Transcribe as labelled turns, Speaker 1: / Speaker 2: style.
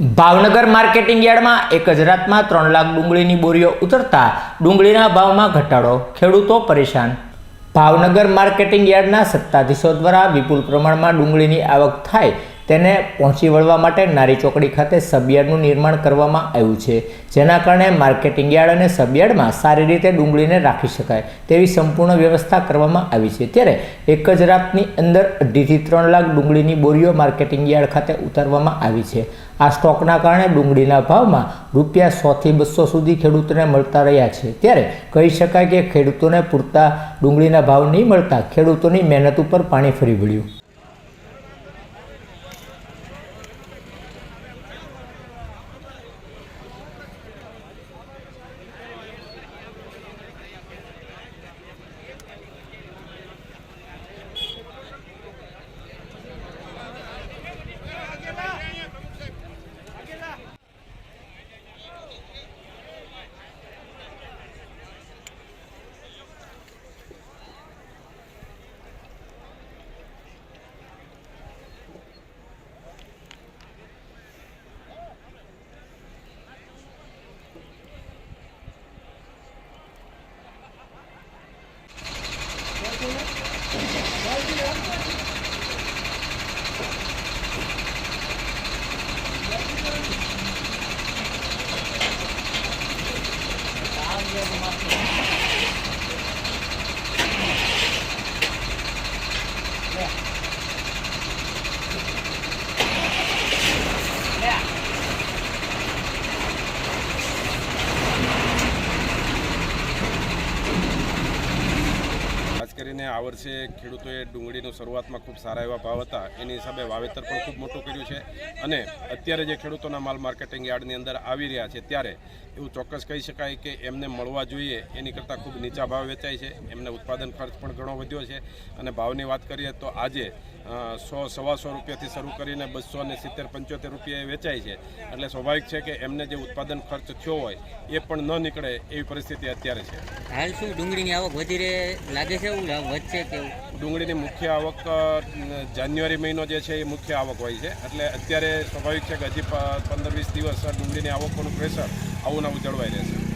Speaker 1: Bhavnagar marketing યાર્ડમાં એક જ રાતમાં ત્રણ લાખ ડુંગળીની બોરીઓ ઉતરતા ડુંગળીના ભાવમાં ઘટાડો. ખેડૂતો પરેશાન. ભાવનગર માર્કેટિંગ યાર્ડના સત્તાધીશો દ્વારા વિપુલ પ્રમાણમાં ડુંગળીની આવક થાય તેને પહોંચી વળવા માટે નારી ચોકડી ખાતે સબિયાર્ડનું નિર્માણ કરવામાં આવ્યું છે, જેના કારણે માર્કેટિંગ યાર્ડ અને સબિયાર્ડમાં સારી રીતે ડુંગળીને રાખી શકાય તેવી સંપૂર્ણ વ્યવસ્થા કરવામાં આવી છે. ત્યારે એક જ રાતની અંદર અઢીથી ત્રણ લાખ ડુંગળીની બોરીઓ માર્કેટિંગ યાર્ડ ખાતે ઉતારવામાં આવી છે. આ સ્ટોકના કારણે ડુંગળીના ભાવમાં રૂપિયા સોથી બસો સુધી ખેડૂતોને મળતા રહ્યા છે. ત્યારે કહી શકાય કે ખેડૂતોને પૂરતા ડુંગળીના ભાવ નહીં મળતા ખેડૂતોની મહેનત ઉપર પાણી ફરી વળ્યું.
Speaker 2: মাছ કરીને આ વર્ષે ખેડૂતોએ ડુંગળીનું શરૂઆતમાં ખૂબ સારા એવા ભાવ હતા. એની હિસાબે વાવેતર પણ ખૂબ મોટું કર્યું છે. અને અત્યારે જે ખેડૂતોના માલ માર્કેટિંગ યાર્ડની અંદર આવી રહ્યા છે ત્યારે એવું ચોક્કસ કહી શકાય કે એમને મળવા જોઈએ એની કરતાં ખૂબ નીચા ભાવ વેચાય છે. એમને ઉત્પાદન ખર્ચ પણ ઘણો વધ્યો છે. અને ભાવની વાત કરીએ તો આજે સો સવાસો રૂપિયાથી શરૂ કરીને બસો ને સિત્તેર, પંચોતેર રૂપિયાએ વેચાય છે. એટલે સ્વાભાવિક છે કે એમને જે ઉત્પાદન ખર્ચ થયો હોય એ પણ ન નીકળે એવી પરિસ્થિતિ અત્યારે છે.
Speaker 3: હાલ શું ડુંગળીની આવક વધી લાગે છે એવું લા- વધશે કે
Speaker 2: ડુંગળીની મુખ્ય આવક જાન્યુઆરી મહિનો જે છે એ મુખ્ય આવક હોય છે. એટલે અત્યારે સ્વાભાવિક છે કે હજી પંદર વીસ દિવસ ડુંગળીની આવકોનું પ્રેશર આવું નવું જળવાઈ રહેશે.